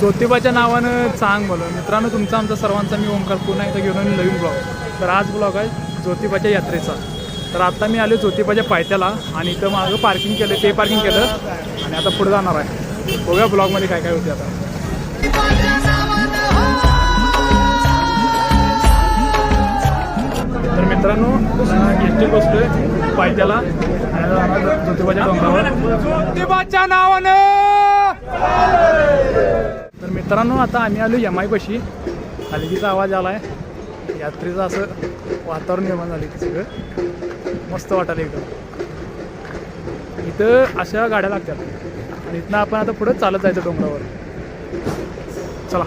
ज्योतिबाच्या नावानं चांग बोल मित्रांनो तुमचा आमचा सर्वांचा मी ओंकार पुन्हा एकदा घेऊन नवीन ब्लॉग तर आज ब्लॉग आहे ज्योतिबाच्या यात्रेचा. तर आता मी आलो ज्योतिबाच्या पायथ्याला आणि इथं मागं पार्किंग केलं ते पार्किंग केलं आणि आता पुढे जाणार आहे. बघूया ब्लॉगमध्ये काय काय होते आता. तर मित्रांनो एस बसतोय पायथ्याला आणि ज्योतिबाच्या डोंगरावर. ज्योतिबाच्या नावानं! मित्रांनो आता आम्ही आलो एम आय पशी हलगीचा आवाज आला आहे यात्रेचं असं वातावरण निर्माण झालं इथं सगळं. मस्त वाटायला एकदम. इथं अशा गाड्या लागतात. आणि इथनं आपण आता पुढं चालत जायचं डोंगरावर. चला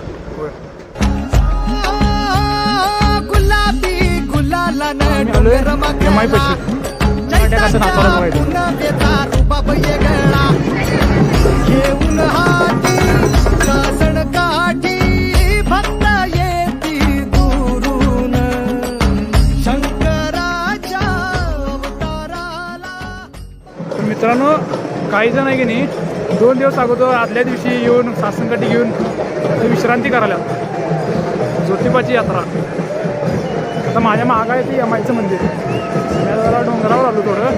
कसं बघायचं सासण काठी भक्त येती दुरून. शंकराच्या अवताराला. मित्रांनो काही जण आहे की नाही दोन दिवस अगोदर आदल्या दिवशी येऊन सासनकाठी घेऊन विश्रांती करायला. ज्योतिबाची यात्रा. आता माझ्या मागं आहे यमायचं मंदिर. जरा डोंगरावर आलो थोडं.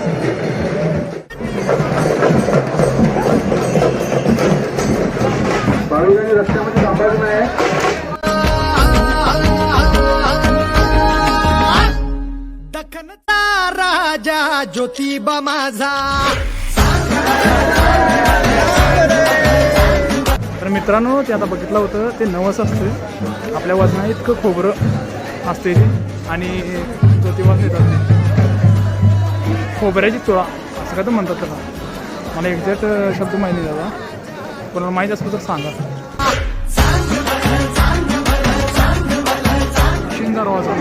ज्योतिबा माझा. तर मित्रांनो ते आता बघितलं होतं ते नवस असते आपल्या वजना इतकं खोबरं असते आणि ज्योतिबा येतात खोबऱ्याची चोळा असं काय तर म्हणतात त्याला. मला एक्झॅक्ट शब्द माहिती झाला त्याला कोणाला माहीत असलं तर सांगा. दरवाजा.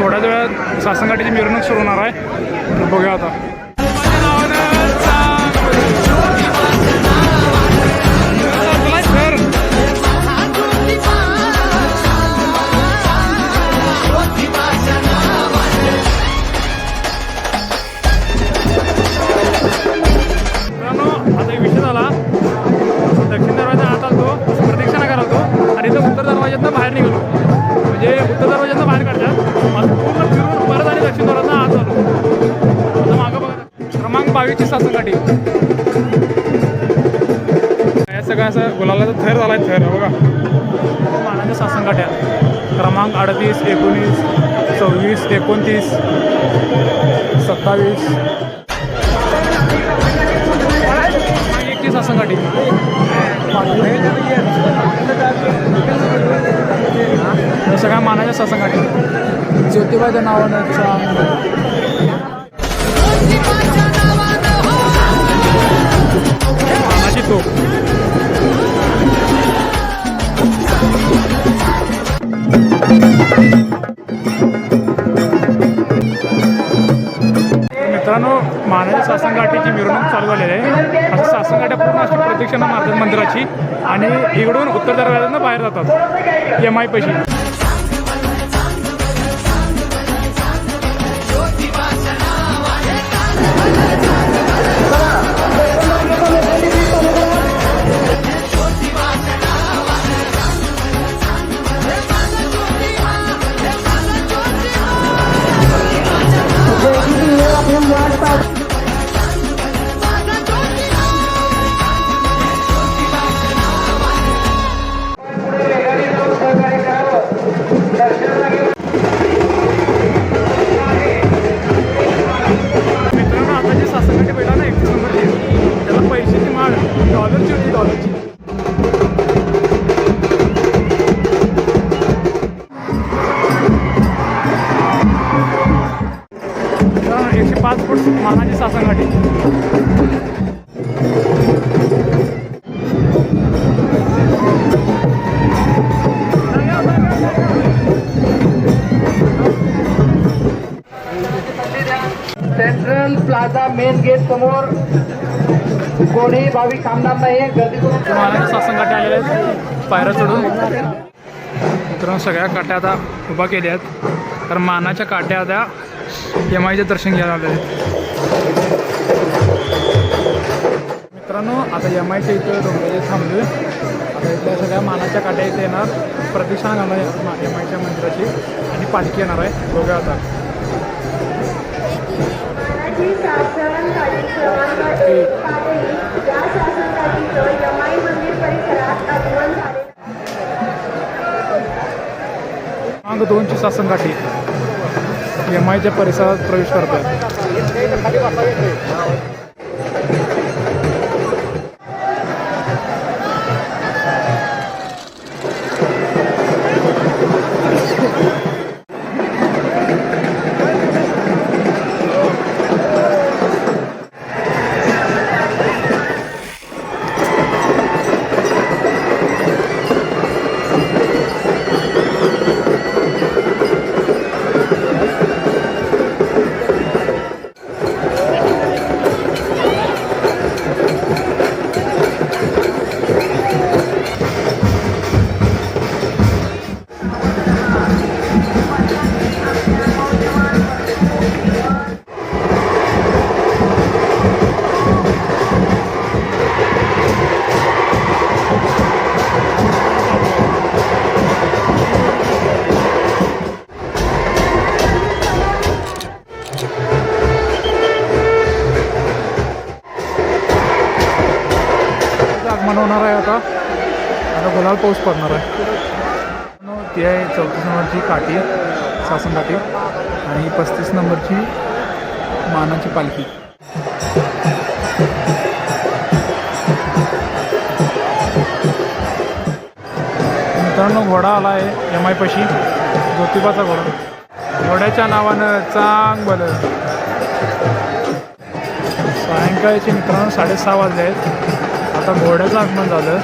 थोड्याच वेळात सासनकाठीची मिरवणूक सुरू होणार आहे. तर बघूया आता. दरवाज्यातनं बाहेर निघालो. म्हणजे उत्तर दरवाज्यातनं बाहेर काढतात. मग पूर्ण फिरून परत आणि दक्षिण दरवाजा आत झालो आता मागं बघा क्रमांक बावीसची सासनकाठी या सगळं असं गुलालाचा थर झाला आहे थर बघा. मानाच्या सासनकाठ्या क्रमांक अडतीस एकोणीस सव्वीस एकोणतीस सत्तावीस. एकतीस सासनकाठी हे सगळ्या मानाच्या सासनकाठी ज्योतिबाच्या नावानं तोप मित्रांनो मानाच्या सासनगाठीची मिरवणूक चालू झालेली आहे. असं सासनगाठ्या पूर्ण अशी प्रदक्षिणा महाराज मंदिराची आणि इकडून उत्तर दरवाज्यानं बाहेर जातात. एम आय पैशी. मित्रांनो सासनगाठी सेंट्रल प्लाझा मेन गेट समोर कोणी भाविक थांबणार नाही गर्दी करून ते मानाच्या सासनगाठी आलेल्या आहेत. पायऱ्या चढून. मित्रांनो सगळ्या काट्या आता उभा केल्या आहेत तर मानाच्या काट्या आता एम दर्शन घ्यायला आलं मित्रांनो आता यमाईच्या आयच्या इथं डोंगराचे थांबलोय. आता इथल्या सगळ्या मानाच्या काट्या इथे येणार. प्रदक्षिणा घालणार एम आयच्या मंदिराची. आणि पालखी येणार आहे. बघूया आता. दोनशे सासन खालील एम आयच्या परिसरात प्रवेश करतात आता गुलाल पाऊस पडणार आहे. नो, ती आहे चौतीस नंबरची काठी सासन काठी आणि पस्तीस नंबरची मानाची पालखी. मित्रांनो घोडा आला आहे एम आय पशी ज्योतिबाचा घोडा. घोड्याच्या नावानं चांग बल सायंकाळचे मित्रांनो साडेसहा वाजले आहेत. आता घोड्याचं आगमन झालं.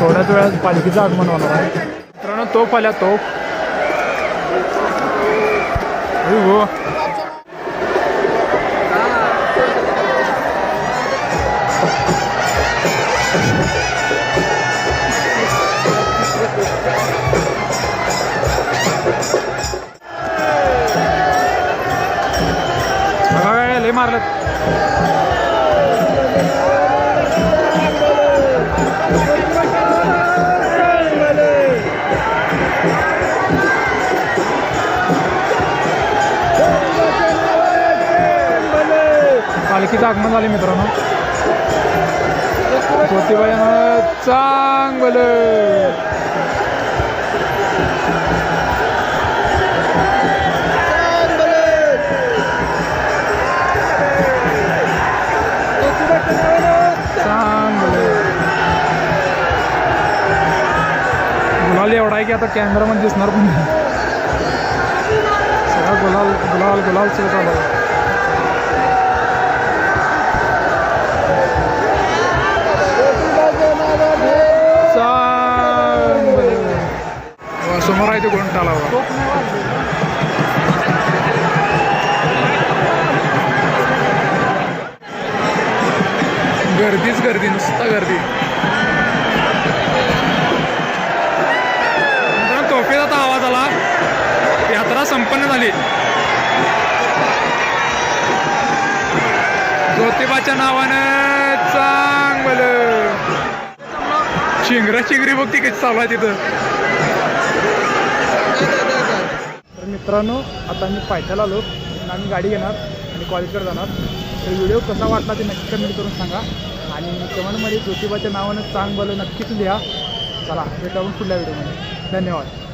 थोड्याच वेळात पालखीचं आगमन होणार आहे. मित्रांनो तोफ आल्या तोफ अरे हो लय मारलं. पालखीचं आगमन झाले मित्रांनो. ज्योतिबाई चांगलं. चांगलं. गुलाल एवढा आहे की आता कॅमेरामध्ये दिसणार पण नाही. सगळा गुलाल गुलाल गुलाल सगळं चालू संपन्न ज्योतिबाच्या नावानं चांगलं. शिंगरा शिंगरी बघती किती कशी चालू आहे तिथं. तर मित्रांनो आता मी पायथ्याला आलो. आम्ही गाडी घेणार आणि कॉलेजकडे जाणार. तर व्हिडिओ कसा वाटला ते नक्की कमेंट करून सांगा. आणि कमेंटमध्ये ज्योतिबाच्या नावानं चांग बलं नक्कीच लिहा. चला भेटावून पुढल्या व्हिडिओमध्ये धन्यवाद.